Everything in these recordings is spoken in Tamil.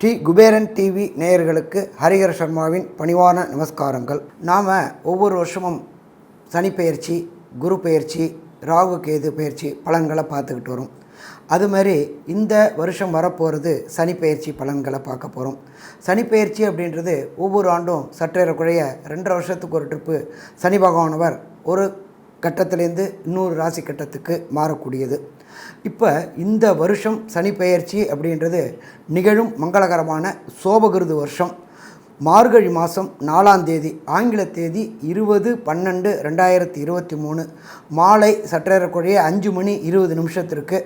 டி. குபேரன் டிவி நேயர்களுக்கு ஹரிஹர சர்மாவின் பணிவான நமஸ்காரங்கள். நாம் ஒவ்வொரு வருஷமும் சனி பயிற்சி குரு பயிற்சி ராகு கேது பயிற்சி பலன்களை பார்த்துக்கிட்டு வரோம். அது மாதிரி இந்த வருஷம் வரப்போகிறது சனி பயிற்சி பலன்களை பார்க்க போகிறோம் சனி பயிற்சி அப்படின்றது ஒவ்வொரு ஆண்டும் சற்றேறக்குறைய ரெண்டரை வருஷத்துக்கு ஒரு ட்ரிப்பு சனி பகவானவர் ஒரு கட்டத்திலேருந்து இன்னொரு ராசி கட்டத்துக்கு மாறக்கூடியது. இப்போ இந்த வருஷம் சனி பெயர்ச்சி அப்படின்றது நிகழும் மங்களகரமான சோபகிருது வருஷம். மார்கழி மாதம் நாலாம் தேதி ஆங்கில தேதி இருபது பன்னெண்டு ரெண்டாயிரத்தி இருபத்தி மூணு. மாலை சற்றேறக்குறைய அஞ்சு மணி இருபது நிமிஷத்திற்கு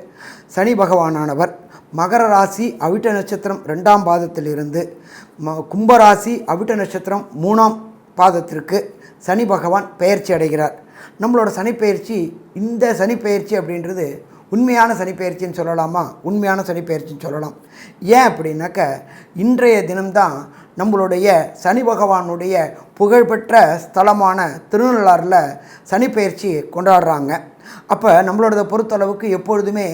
சனி பகவானானவர். மகர ராசி அவிட்ட நட்சத்திரம் ரெண்டாம் பாதத்திலிருந்து ம கும்பராசி அவிட்ட நட்சத்திரம் மூணாம் பாதத்திற்கு சனி பகவான் பெயர்ச்சி அடைகிறார். நம்மளோட சனிப்பெயர்ச்சி இந்த சனிப்பெயர்ச்சி அப்படின்றது உண்மையான சனிப்பெயர்ச்சின்னு சொல்லலாமா? உண்மையான சனிப்பெயர்ச்சின்னு சொல்லலாம். ஏன் அப்படின்னாக்க இன்றைய தினம்தான் நம்மளுடைய சனி பகவானுடைய புகழ்பெற்ற ஸ்தலமான திருநள்ளாறில் சனிப்பெயர்ச்சி கொண்டாடுறாங்க. அப்போ நம்மளோட பொறுத்தளவுக்கு எப்பொழுதுமே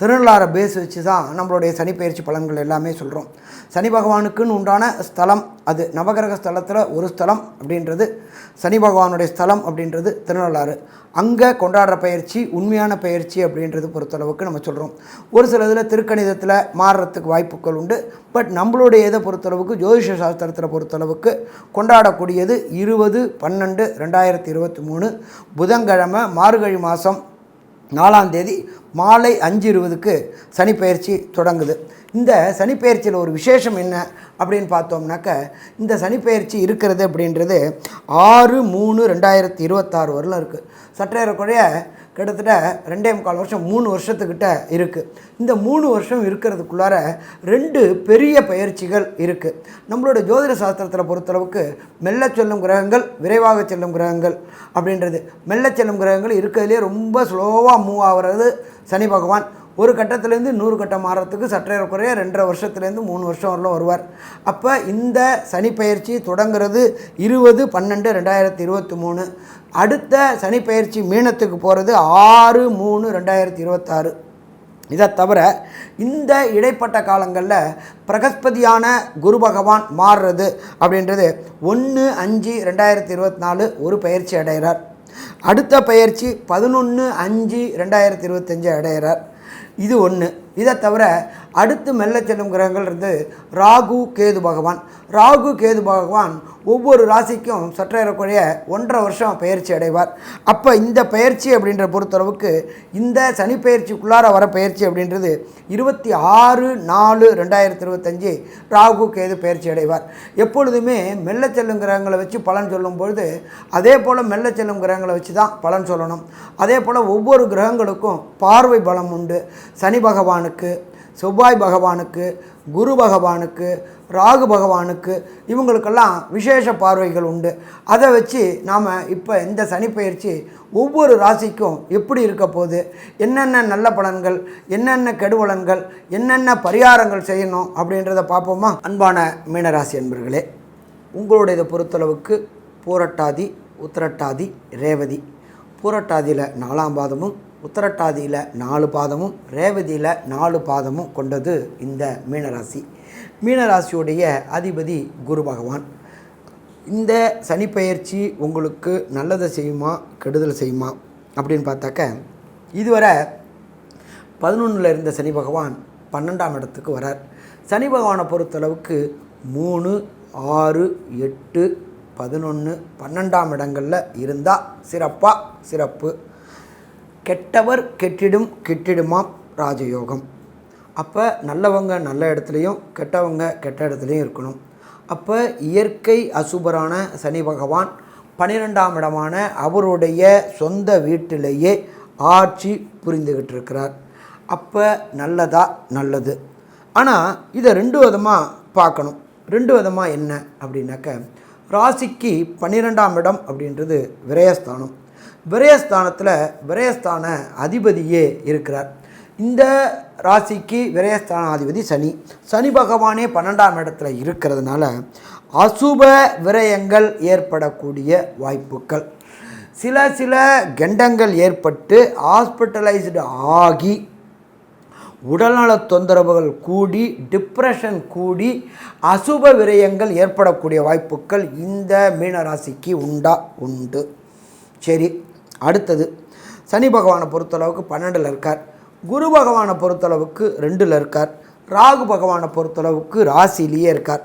திருநள்ளாரை பேஸ் வச்சு தான் நம்மளுடைய சனிப்பெயர்ச்சி பலன்கள் எல்லாமே சொல்கிறோம் சனி பகவானுக்குன்னு உண்டான ஸ்தலம் அது நவகிரக ஸ்தலத்தில் ஒரு ஸ்தலம் அப்படின்றது சனி பகவானுடைய ஸ்தலம் அப்படின்றது திருநள்ளாறு. அங்கே கொண்டாடுற பயிற்சி உண்மையான பயிற்சி அப்படின்றது பொறுத்தளவுக்கு நம்ம சொல்கிறோம் ஒரு சில இதில் திருக்கணிதத்தில் மாறுறதுக்கு வாய்ப்புகள் உண்டு. பட் நம்மளுடைய இதை பொறுத்தளவுக்கு ஜோதிஷ சாஸ்திரத்தில் பொறுத்தளவுக்கு கொண்டாடக்கூடியது இருபது பன்னெண்டு ரெண்டாயிரத்தி இருபத்தி மூணு புதன்கிழமை மார்கழி மாதம் நாலாம் தேதி மாலை அஞ்சு இருபதுக்கு சனிப்பெயர்ச்சி தொடங்குது. இந்த சனிப்பெயர்ச்சியில் ஒரு விசேஷம் என்ன அப்படின்னு பார்த்தோம்னாக்க இந்த சனிப்பெயர்ச்சி இருக்கிறது அப்படின்றது ஆறு மூணு ரெண்டாயிரத்தி இருபத்தாறு வரலும் இருக்குது சற்றேறக்குறைய கிட்டத்தட்ட ரெண்டே முக்கால் வருஷம் மூணு வருஷத்துக்கிட்ட இருக்குது இந்த மூணு வருஷம் இருக்கிறதுக்குள்ளார ரெண்டு பெரிய பயிற்சிகள் இருக்குது நம்மளோட ஜோதிட சாஸ்திரத்தில் பொறுத்தளவுக்கு மெல்ல செல்லும் கிரகங்கள் விரைவாக செல்லும் கிரகங்கள் அப்படின்றது. மெல்ல செல்லும் கிரகங்கள் இருக்கிறதுலே ரொம்ப ஸ்லோவாக மூவ் ஆகிறது சனி பகவான். ஒரு கட்டத்துலேருந்து நூறு கட்டம் மாறுறதுக்கு சற்றே குறைய ரெண்டரை வருஷத்துலேருந்து மூணு வருஷம் வரலாம் வருவார். அப்போ இந்த சனி பயிற்சி தொடங்குறது இருபது பன்னெண்டு ரெண்டாயிரத்தி இருபத்தி மூணு. அடுத்த சனி பயிற்சி மீனத்துக்கு போகிறது ஆறு மூணு ரெண்டாயிரத்தி இருபத்தாறு. இதை தவிர இந்த இடைப்பட்ட காலங்களில் பிரகஸ்பதியான குரு பகவான் மாறுறது அப்படின்றது ஒன்று அஞ்சு ரெண்டாயிரத்தி இருபத்தி நாலு ஒரு பயிற்சி அடைகிறார். அடுத்த பயிற்சி பதினொன்று அஞ்சு ரெண்டாயிரத்தி இருபத்தஞ்சு அடைகிறார். இது ஒன்று இதை தவிர அடுத்து மெல்ல செல்லும் கிரகங்கள் இருந்து ராகு கேது பகவான். ராகு கேது பகவான் ஒவ்வொரு ராசிக்கும் சற்றேறக்குறைய ஒன்றரை வருஷம் பயிற்சி அடைவார். அப்போ இந்த பயிற்சி அப்படின்ற பொறுத்தளவுக்கு இந்த சனி பயிற்சிக்குள்ளார வர பயிற்சி அப்படின்றது இருபத்தி ஆறு நாலு ரெண்டாயிரத்தி இருபத்தஞ்சி ராகு கேது பயிற்சி அடைவார். எப்பொழுதுமே மெல்ல செல்லும் கிரகங்களை வச்சு பலன் சொல்லும் பொழுது அதே போல் மெல்ல செல்லும் கிரகங்களை வச்சு தான் பலன் சொல்லணும். அதே போல் ஒவ்வொரு கிரகங்களுக்கும் பார்வை பலம் உண்டு. சனி பகவானுக்கு செவ்வாய் பகவானுக்கு குரு பகவானுக்கு ராகு பகவானுக்கு இவங்களுக்கெல்லாம் விசேஷ பார்வைகள் உண்டு. அதை வச்சு நாம் இப்போ இந்த சனிப்பெயர்ச்சி ஒவ்வொரு ராசிக்கும் எப்படி இருக்க போகுது? என்னென்ன நல்ல பலன்கள் என்னென்ன கெடுபலன்கள் என்னென்ன பரிகாரங்கள் செய்யணும் அப்படின்றத பார்ப்போமா? அன்பான மீனராசி அன்பர்களே உங்களுடையதை பொறுத்தளவுக்கு பூரட்டாதி உத்திரட்டாதி ரேவதி. பூரட்டாதியில் நாலாம் பாதமும் உத்தரட்டாதியில் நாலு பாதமும் ரேவதியில் நாலு பாதமும் கொண்டது இந்த மீனராசி. மீனராசியுடைய அதிபதி குரு பகவான். இந்த சனிப்பெயர்ச்சி உங்களுக்கு நல்லதை செய்யுமா கெடுதல் செய்யுமா அப்படின்னு பார்த்தாக்க இதுவரை பதினொன்றில் இருந்த சனி பகவான் பன்னெண்டாம் இடத்துக்கு வரார். சனி பகவானை பொறுத்தளவுக்கு மூணு ஆறு எட்டு பதினொன்று பன்னெண்டாம் இடங்களில் இருந்தால் சிறப்பாக சிறப்பு. கெட்டவர் கெட்டிடும் கெட்டிடுமாம் ராஜயோகம். அப்போ நல்லவங்க நல்ல இடத்துலையும் கெட்டவங்க கெட்ட இடத்துலையும் இருக்கணும். அப்போ இயற்கை அசுபரான சனி பகவான் பன்னிரெண்டாம் இடமான அவருடைய சொந்த வீட்டிலேயே ஆட்சி புரிந்துக்கிட்டு இருக்கிறார் அப்போ நல்லதா? நல்லது. ஆனால் இதை ரெண்டு விதமாக பார்க்கணும். ரெண்டு விதமாக என்ன? அப்படின்னாக்க ராசிக்கு பன்னிரெண்டாம் இடம் அப்படின்றது விரயஸ்தானம். விரயஸ்தானத்தில் விரயஸ்தான அதிபதியே இருக்கிறார். இந்த ராசிக்கு விரயஸ்தானாதிபதி சனி. சனி பகவானே பன்னெண்டாம் இடத்துல இருக்கிறதுனால அசுப விரயங்கள் ஏற்படக்கூடிய வாய்ப்புகள். சில சில கெண்டங்கள் ஏற்பட்டு ஹாஸ்பிட்டலைஸ்டு ஆகி உடல்நல தொந்தரவுகள் கூடி டிப்ரெஷன் கூடி அசுப விரயங்கள் ஏற்படக்கூடிய வாய்ப்புகள் இந்த மீனராசிக்கு உண்டா? உண்டு. சரி. அடுத்தது சனி பகவானை பொறுத்தளவுக்கு பன்னெண்டில் இருக்கார். குரு பகவானை பொறுத்தளவுக்கு ரெண்டில் இருக்கார். ராகு பகவானை பொறுத்தளவுக்கு ராசிலேயே இருக்கார்.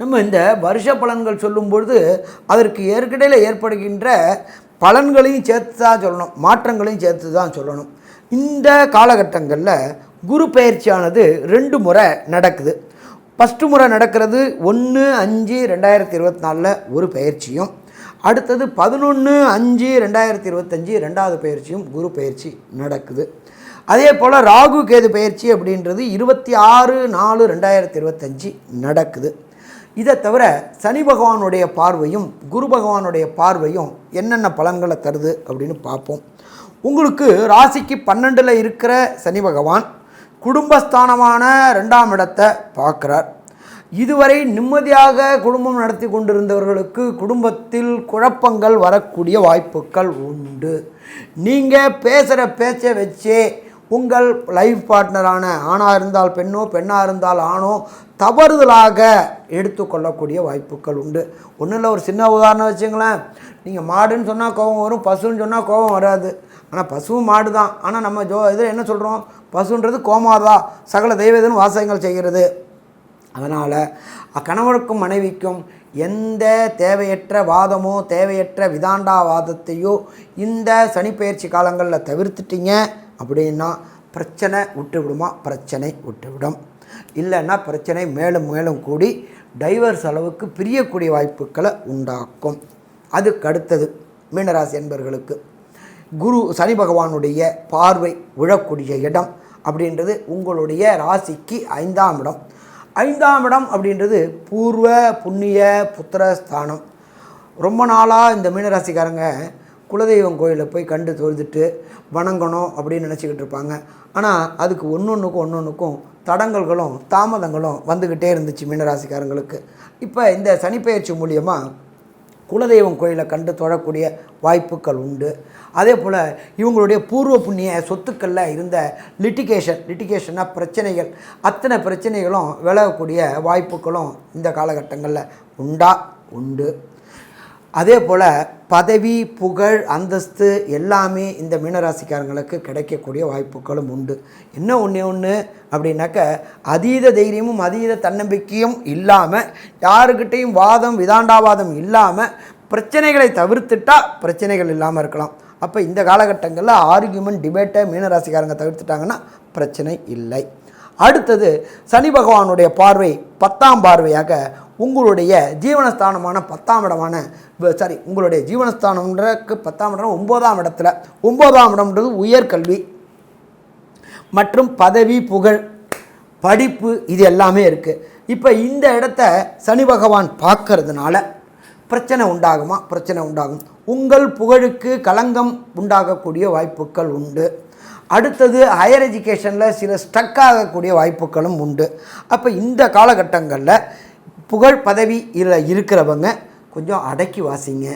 நம்ம இந்த வருஷ பலன்கள் சொல்லும்பொழுது அதற்கு ஏற்கடையில் ஏற்படுகின்ற பலன்களையும் சேர்த்து தான் சொல்லணும். மாற்றங்களையும் சேர்த்து தான் சொல்லணும். இந்த காலகட்டங்களில் குரு பயிற்சியானது ரெண்டு முறை நடக்குது. ஃபஸ்ட்டு முறை நடக்கிறது ஒன்று அஞ்சு ரெண்டாயிரத்தி இருபத்தி நாலில் ஒரு பயிற்சியும் அடுத்தது பதினொன்று அஞ்சு ரெண்டாயிரத்தி இருபத்தஞ்சி ரெண்டாவது பயிற்சியும் குரு பயிற்சி நடக்குது. அதே போல் ராகு கேது பயிற்சி அப்படின்றது இருபத்தி ஆறு நாலு ரெண்டாயிரத்தி இருபத்தஞ்சி நடக்குது. இதை தவிர சனி பகவானுடைய பார்வையும் குரு பகவானுடைய பார்வையும் என்னென்ன பலன்களை தருது அப்படின்னு பார்ப்போம். உங்களுக்கு ராசிக்கு பன்னெண்டில் இருக்கிற சனி பகவான் குடும்பஸ்தானமான ரெண்டாம் இடத்தை பார்க்குறார். இதுவரை நிம்மதியாக குடும்பம் நடத்தி கொண்டிருந்தவர்களுக்கு குடும்பத்தில் குழப்பங்கள் வரக்கூடிய வாய்ப்புகள் உண்டு நீங்கள் பேசுகிற பேச்சை வச்சே உங்கள் லைஃப் பார்ட்னரான ஆணாக இருந்தால் பெண்ணோ பெண்ணாக இருந்தால் ஆணோ தவறுதலாக எடுத்துக்கொள்ளக்கூடிய வாய்ப்புகள் உண்டு ஒன்றும் இல்லை ஒரு சின்ன உதாரணம் வச்சுங்களேன் நீங்கள் மாடுன்னு சொன்னால் கோபம் வரும் பசுன்னு சொன்னால் கோபம் வராது ஆனால் பசுவும் மாடு தான் ஆனால் நம்ம ஜோ இதில் என்ன சொல்கிறோம் பசுன்றது கோமாதா சகல தெய்வதுன்னு வாசகங்கள் செய்கிறது அதனால் கணவனுக்கும் மனைவிக்கும் எந்த தேவையற்ற வாதமோ தேவையற்ற விதாண்டாவாதத்தையோ இந்த சனிப்பெயர்ச்சி காலங்களில் தவிர்த்துட்டீங்க அப்படின்னா பிரச்சனை விட்டுவிடுமா பிரச்சனை விட்டுவிடும் இல்லைன்னா பிரச்சனை மேலும் மேலும் கூடி டைவர்ஸ் அளவுக்கு பிரியக்கூடிய வாய்ப்புகளை உண்டாக்கும். அதுக்கு அடுத்தது மீனராசி என்பர்களுக்கு குரு சனி பகவானுடைய பார்வை விழக்கூடிய இடம் அப்படின்றது உங்களுடைய ராசிக்கு ஐந்தாம் இடம். ஐந்தாம் இடம் அப்படின்றது பூர்வ புண்ணிய புத்திர ஸ்தானம் ரொம்ப நாளாக இந்த மீனராசிக்காரங்க குலதெய்வம் கோயிலில் போய் கண்டு தொழுதுட்டு வணங்கணும் அப்படின்னு நினச்சிக்கிட்டு இருப்பாங்க. ஆனால் அதுக்கு ஒன்று ஒன்றுக்கும் ஒன்று ஒன்றுக்கும் தடங்கல்களும் தாமதங்களும் வந்துக்கிட்டே இருந்துச்சு மீனராசிக்காரங்களுக்கு. இப்போ இந்த சனிப்பெயர்ச்சி மூலியமாக குலதெய்வம் கோயிலை கண்டு தொழக்கூடிய வாய்ப்புகள் உண்டு. அதே போல் இவங்களுடைய பூர்வ புண்ணிய சொத்துக்களில் இருந்த லிட்டிகேஷன் லிட்டிகேஷனாக பிரச்சனைகள் அத்தனை பிரச்சனைகளும் விலகக்கூடிய வாய்ப்புகளும் இந்த காலகட்டங்களில் உண்டா? உண்டு. அதே போல் பதவி புகழ் அந்தஸ்து எல்லாமே இந்த மீனராசிக்காரங்களுக்கு கிடைக்கக்கூடிய வாய்ப்புகளும் உண்டு. என்ன ஒன்று ஒன்று அப்படின்னாக்க அதீத தைரியமும் அதீத தன்னம்பிக்கையும் இல்லாமல் யாருக்கிட்டேயும் வாதம் விதாண்டாவாதம் இல்லாமல் பிரச்சனைகளை தவிர்த்துட்டா பிரச்சனைகள் இல்லாமல் இருக்கலாம். அப்போ இந்த காலகட்டங்களில் ஆர்கியூமெண்ட் டிபேட்டை மீனராசிக்காரங்க தவிர்த்துட்டாங்கன்னா பிரச்சனை இல்லை. அடுத்தது சனி பகவானுடைய பார்வை பத்தாம் பார்வையாக உங்களுடைய ஜீவனஸ்தானமான பத்தாம் இடமான சாரி உங்களுடைய ஜீவனஸ்தானம்ன்றக்கு பத்தாம் இடம் ஒம்போதாம் இடத்துல. ஒம்போதாம் இடம்ன்றது உயர்கல்வி மற்றும் பதவி புகழ் படிப்பு இது எல்லாமே இருக்குது இப்போ இந்த இடத்த சனி பகவான் பார்க்கறதுனால பிரச்சனை உண்டாகுமா? பிரச்சனை உண்டாகும். உங்கள் புகழுக்கு களங்கம் உண்டாகக்கூடிய வாய்ப்புகள் உண்டு. அடுத்தது ஹையர் எஜுகேஷனில் சில ஸ்டக் ஆகக்கூடிய வாய்ப்புகளும் உண்டு. அப்போ இந்த காலகட்டங்களில் புகழ் பதவி இதில் இருக்கிறவங்க கொஞ்சம் அடக்கி வாசிங்க.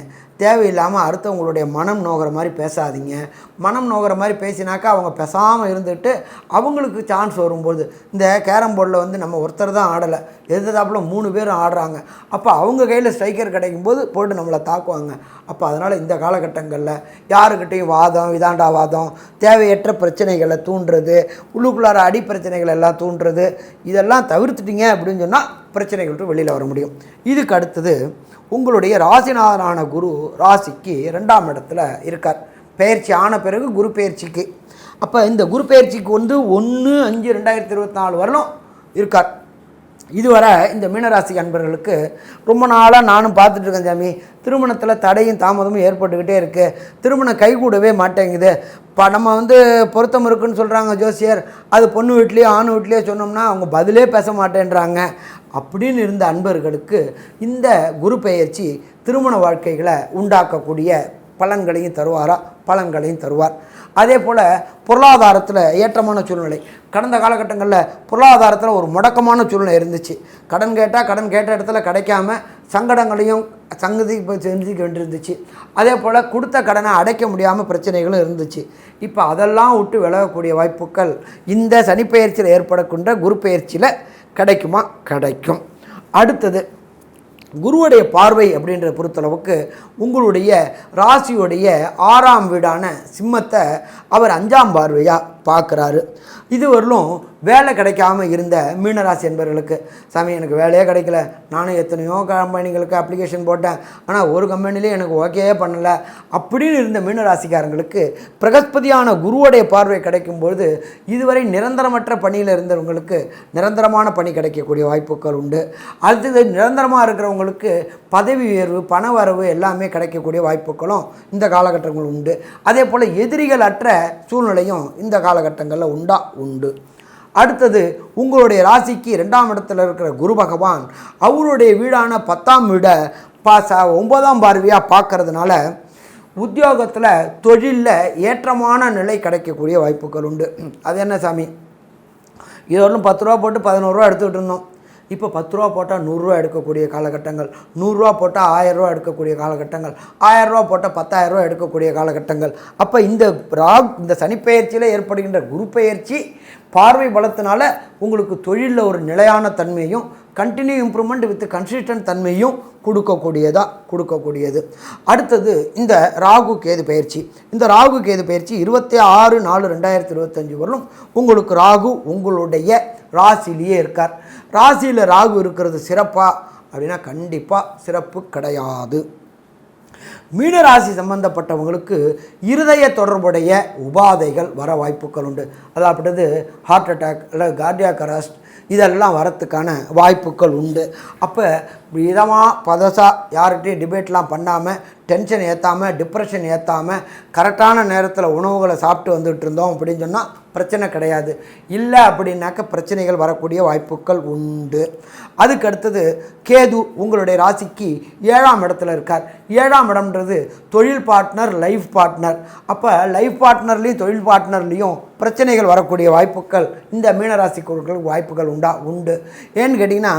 தேவையில்லாமல் அடுத்தவங்களுடைய மனம் நோகிற மாதிரி பேசாதீங்க. மனம் நோகிற மாதிரி பேசினாக்கா அவங்க பேசாமல் இருந்துட்டு அவங்களுக்கு சான்ஸ் வரும்போது இந்த கேரம் போர்டில் வந்து நம்ம ஒருத்தர் தான் ஆடலை. எதிர்த்தாப்புல மூணு பேரும் ஆடுறாங்க. அப்போ அவங்க கையில் ஸ்ட்ரைக்கர் கிடைக்கும் போது போட்டு நம்மளை தாக்குவாங்க. அப்போ அதனால் இந்த காலகட்டங்களில் யாருக்கிட்டையும் வாதம் விதாண்டாவாதம் தேவையற்ற பிரச்சனைகளை தூண்டுறது உள்ளுக்குள்ளார அடி பிரச்சனைகள் எல்லாம் தூண்டுறது இதெல்லாம் தவிர்த்துட்டீங்க அப்படின்னு சொன்னால் பிரச்சனைகள் விட்டு வெளியில் வர முடியும். இதுக்கு அடுத்தது உங்களுடைய ராசிநாதனான குரு ராசிக்கு ரெண்டாம் இடத்துல இருக்கார். பெயர்ச்சி ஆன பிறகு குரு பயிற்சிக்கு. அப்போ இந்த குரு பயிற்சிக்கு வந்து ஒன்று அஞ்சு ரெண்டாயிரத்தி இருபத்தி நாலு வரலும் இருக்கார். இதுவரை இந்த மீனராசி அன்பர்களுக்கு ரொம்ப நாளாக நானும் பார்த்துட்டு இருக்கேன் சாமி. திருமணத்தில் தடையும் தாமதமும் ஏற்பட்டுக்கிட்டே இருக்குது திருமணம் கைகூடவே மாட்டேங்குது. இப்போ நம்ம வந்து பொருத்தம் இருக்குன்னு சொல்கிறாங்க ஜோசியர். அது பொண்ணு வீட்லேயோ ஆண் வீட்லேயோ சொன்னோம்னா அவங்க பதிலே பேச மாட்டேன்றாங்க. அப்படின்னு இருந்த அன்பர்களுக்கு இந்த குரு பெயர்ச்சி திருமண வாழ்க்கைகளை உண்டாக்கக்கூடிய பலன்களையும் தருவாரா? பலன்களையும் தருவார். அதே போல் பொருளாதாரத்தில் ஏற்றமான சூழ்நிலை. கடந்த காலகட்டங்களில் பொருளாதாரத்தில் ஒரு முடக்கமான சூழ்நிலை இருந்துச்சு. கடன் கேட்டால் கடன் கேட்ட இடத்துல கிடைக்காம சங்கடங்களையும் சங்கதி சந்திக்க செஞ்சுக்க வேண்டியிருந்துச்சு. அதே போல் கொடுத்த கடனை அடைக்க முடியாமல் பிரச்சனைகளும் இருந்துச்சு. இப்போ அதெல்லாம் விட்டு விலகக்கூடிய வாய்ப்புகள் இந்த சனிப்பெயர்ச்சியில் ஏற்படக்கூடிய குரு பெயர்ச்சியில் கிடைக்குமா? கிடைக்கும். அடுத்தது குருவுடைய பார்வை அப்படின்ற பொறுத்தளவுக்கு உங்களுடைய ராசியுடைய ஆறாம் வீடான சிம்மத்தை அவர் அஞ்சாம் பார்வையாக பார்க்குறாரு. இதுவரையிலும் வேலை கிடைக்காம இருந்த மீனராசி என்பவர்களுக்கு சாமி எனக்கு வேலையே கிடைக்கல. நானும் எத்தனையோ கம்பெனிகளுக்கு அப்ளிகேஷன் போட்டேன். ஆனால் ஒரு கம்பெனிலேயே எனக்கு ஓகே பண்ணலை. அப்படின்னு இருந்த மீனராசிக்காரங்களுக்கு பிரகஸ்பதியான குருவுடைய பார்வை கிடைக்கும்பொழுது இதுவரை நிரந்தரமற்ற பணியில் இருந்தவங்களுக்கு நிரந்தரமான பணி கிடைக்கக்கூடிய வாய்ப்புகள் உண்டு. அடுத்தது நிரந்தரமாக இருக்கிறவங்களுக்கு பதவி உயர்வு பண வரவு எல்லாமே கிடைக்கக்கூடிய வாய்ப்புகளும் இந்த காலகட்டங்கள் உண்டு. அதே போல் எதிரிகள் அற்ற சூழ்நிலையும் இந்த காலகட்டங்களில் உண்டா? உண்டு. அடுத்தது உங்களுடைய ராசிக்கு ரெண்டாம் இடத்துல இருக்கிற குரு பகவான் அவருடைய வீடான பத்தாம் வீடை பாச ஒன்பதாம் பார்வையாக பார்க்கறதுனால உத்தியோகத்தில் தொழிலில் ஏற்றமான நிலை கிடைக்கக்கூடிய வாய்ப்புகள் உண்டு. அது என்ன சாமி? இதுவரையிலும் பத்து ரூபா போட்டு பதினோருவா எடுத்துக்கிட்டு இருந்தோம். இப்போ பத்து ரூபா போட்டால் நூறுரூவா எடுக்கக்கூடிய காலகட்டங்கள் நூறுரூவா போட்டால் ஆயரூவா எடுக்கக்கூடிய காலகட்டங்கள் ஆயரூவா போட்டால் பத்தாயிரரூவா எடுக்கக்கூடிய காலகட்டங்கள். அப்போ இந்த ராக் இந்த சனிப்பெயர்ச்சியில் ஏற்படுகின்ற குரு பெயர்ச்சி பார்வை பலத்தினால உங்களுக்கு தொழிலில் ஒரு நிலையான தன்மையும் கண்டினியூ இம்ப்ரூவ்மெண்ட் வித் கன்சிஸ்டன்ட் தன்மையும் கொடுக்கக்கூடியதாக கொடுக்கக்கூடியது. அடுத்தது இந்த ராகு கேது பயிற்சி. இந்த ராகு கேது பயிற்சி இருபத்தி ஆறு நாலு ரெண்டாயிரத்தி இருபத்தஞ்சி வரலும் உங்களுக்கு ராகு உங்களுடைய ராசிலேயே இருக்கார். ராசியில் ராகு இருக்கிறது சிறப்பாக அப்படின்னா கண்டிப்பாக சிறப்பு கிடையாது. மீனராசி சம்பந்தப்பட்டவங்களுக்கு இருதய தொடர்புடைய உபாதைகள் வர வாய்ப்புகள் உண்டு. அதாவது ஹார்ட் அட்டாக் இல்லை கார்டியாக் அரஸ்ட் இதெல்லாம் வரத்துக்கான வாய்ப்புகள் உண்டு. அப்போ இதமாக பதசாக யார்கிட்டையும் டிபேட்லாம் பண்ணாமல் டென்ஷன் ஏற்றாமல் டிப்ரெஷன் ஏற்றாமல் கரெக்டான நேரத்தில் உணவுகளை சாப்பிட்டு வந்துட்டு இருந்தோம் அப்படின்னு சொன்னால் பிரச்சனை கிடையாது. இல்லை அப்படின்னாக்க பிரச்சனைகள் வரக்கூடிய வாய்ப்புகள் உண்டு. அதுக்கு அடுத்தது கேது உங்களுடைய ராசிக்கு ஏழாம் இடத்துல இருக்கார். ஏழாம் இடம்ன்றது தொழில் பார்ட்னர் லைஃப் பார்ட்னர் அப்போ லைஃப் பார்ட்னர்லேயும் தொழில் பார்ட்னர்லேயும் பிரச்சனைகள் வரக்கூடிய வாய்ப்புகள் இந்த மீனராசிக்குள்களுக்கு வாய்ப்புகள் உண்டா? உண்டு. ஏன்னு கேட்டிங்கன்னா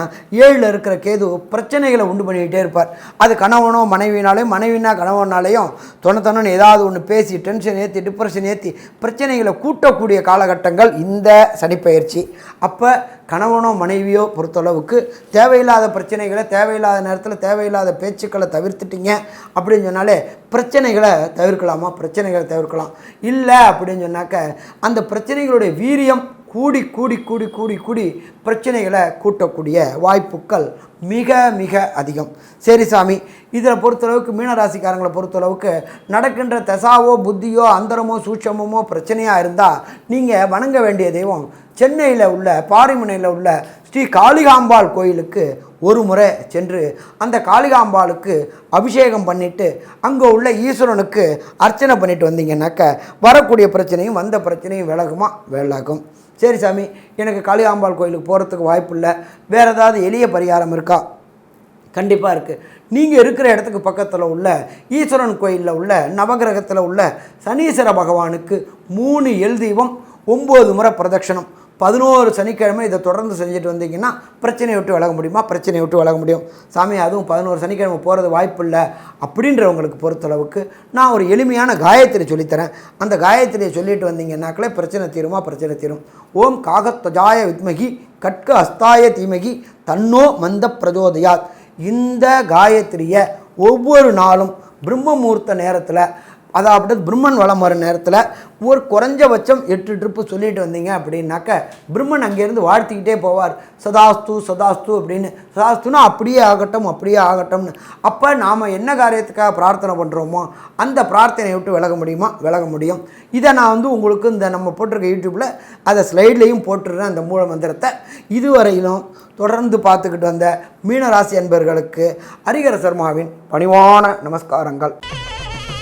ஏழில் இருக்கிற கேது பிரச்சனைகளை உண்டு பண்ணிக்கிட்டே இருப்பார். அது கணவனோ மனைவினாலையும் மனைவினா கணவனாலையும் தொணத்தொன்னு ஏதாவது ஒன்று பேசி டென்ஷன் ஏற்றி டிப்ரெஷன் ஏற்றி பிரச்சனைகளை கூட்டக்கூடிய காலகட்டங்கள் இந்த சனிப்பயிற்சி அப்போ கணவனோ மனைவியோ பொறுத்தளவுக்கு தேவையில்லாத பிரச்சனைகளை தேவையில்லாத நேரத்தில் தேவையில்லாத பேச்சுக்களை தவிர்த்துட்டீங்க அப்படின்னு சொன்னாலே பிரச்சனைகளை தவிர்க்கலாமா? பிரச்சனைகளை தவிர்க்கலாம். இல்லை அப்படின்னு சொன்னாக்க அந்த பிரச்சனைகளுடைய வீரியம் கூடி கூடி கூடி கூடி கூடி பிரச்சனைகளை கூட்டக்கூடிய வாய்ப்புகள் மிக மிக அதிகம். சரி சாமி இதில் பொறுத்தளவுக்கு மீனராசிக்காரங்களை பொறுத்தளவுக்கு நடக்கின்ற தசாவோ புத்தியோ அந்தரமோ சூட்சமோ பிரச்சனையாக இருந்தால் நீங்கள் வணங்க வேண்டிய தெய்வம் சென்னையில் உள்ள பாரிமுனையில் உள்ள ஸ்ரீ காளிகாம்பாள் கோயிலுக்கு ஒரு முறை சென்று அந்த காளிகாம்பாளுக்கு அபிஷேகம் பண்ணிவிட்டு அங்கே உள்ள ஈஸ்வரனுக்கு அர்ச்சனை பண்ணிட்டு வந்தீங்கன்னாக்க வரக்கூடிய பிரச்சனையும் வந்த பிரச்சனையும் விலகுமா? விலகும். சரி சாமி எனக்கு காளிகாம்பாள் கோயிலுக்கு போகிறதுக்கு வாய்ப்பு இல்லை வேறு ஏதாவது எளிய பரிகாரம் இருக்கா? கண்டிப்பாக இருக்குது நீங்கள் இருக்கிற இடத்துக்கு பக்கத்தில் உள்ள ஈஸ்வரன் கோயிலில் உள்ள நவகிரகத்தில் உள்ள சனீஸ்வர பகவானுக்கு மூணு எல் தீபம் ஒம்பது முறை பிரதட்சணம். பதினோரு சனிக்கிழமை இதை தொடர்ந்து செஞ்சுட்டு வந்தீங்கன்னா பிரச்சனையை விட்டு விலக முடியுமா? பிரச்சனையை விட்டு விலக முடியும். சாமி அதுவும் பதினோரு சனிக்கிழமை போகிறது வாய்ப்பு இல்லை அப்படின்றவங்களுக்கு பொறுத்தளவுக்கு நான் ஒரு எளிமையான காயத்ரி சொல்லித்தரேன். அந்த காயத்ரியை சொல்லிட்டு வந்தீங்கன்னாக்களே பிரச்சனை தீருமா? பிரச்சனை தீரும். ஓம் காகத்வஜாய வித்மகி கட்க அஸ்தாய தீமகி தன்னோ மந்த பிரஜோதயாத். இந்த காயத்ரியை ஒவ்வொரு நாளும் பிரம்மமூர்த்த நேரத்தில் அதாவது பிரம்மன் வளம் வர நேரத்தில் ஒரு குறைஞ்சபட்சம் எட்டு ட்ரிப்பு சொல்லிட்டு வந்தீங்க அப்படின்னாக்க பிரம்மன் அங்கேருந்து வாழ்த்திக்கிட்டே போவார். சதாஸ்து சதாஸ்து அப்படின்னு. சதாஸ்துனா அப்படியே ஆகட்டும் அப்படியே ஆகட்டும்னு. அப்போ நாம் என்ன காரியத்துக்காக பிரார்த்தனை பண்ணுறோமோ அந்த பிரார்த்தனையை விட்டு விலக முடியுமா? விலக முடியும். இதை நான் வந்து உங்களுக்கு இந்த நம்ம போட்டிருக்க யூடியூப்பில் அதை ஸ்லைட்லேயும் போட்டுடுறேன் அந்த மூல மந்திரத்தை. இதுவரையிலும் தொடர்ந்து பார்த்துக்கிட்டு வந்த மீனராசி அன்பர்களுக்கு ஹரிகர சர்மாவின் பணிவான நமஸ்காரங்கள்.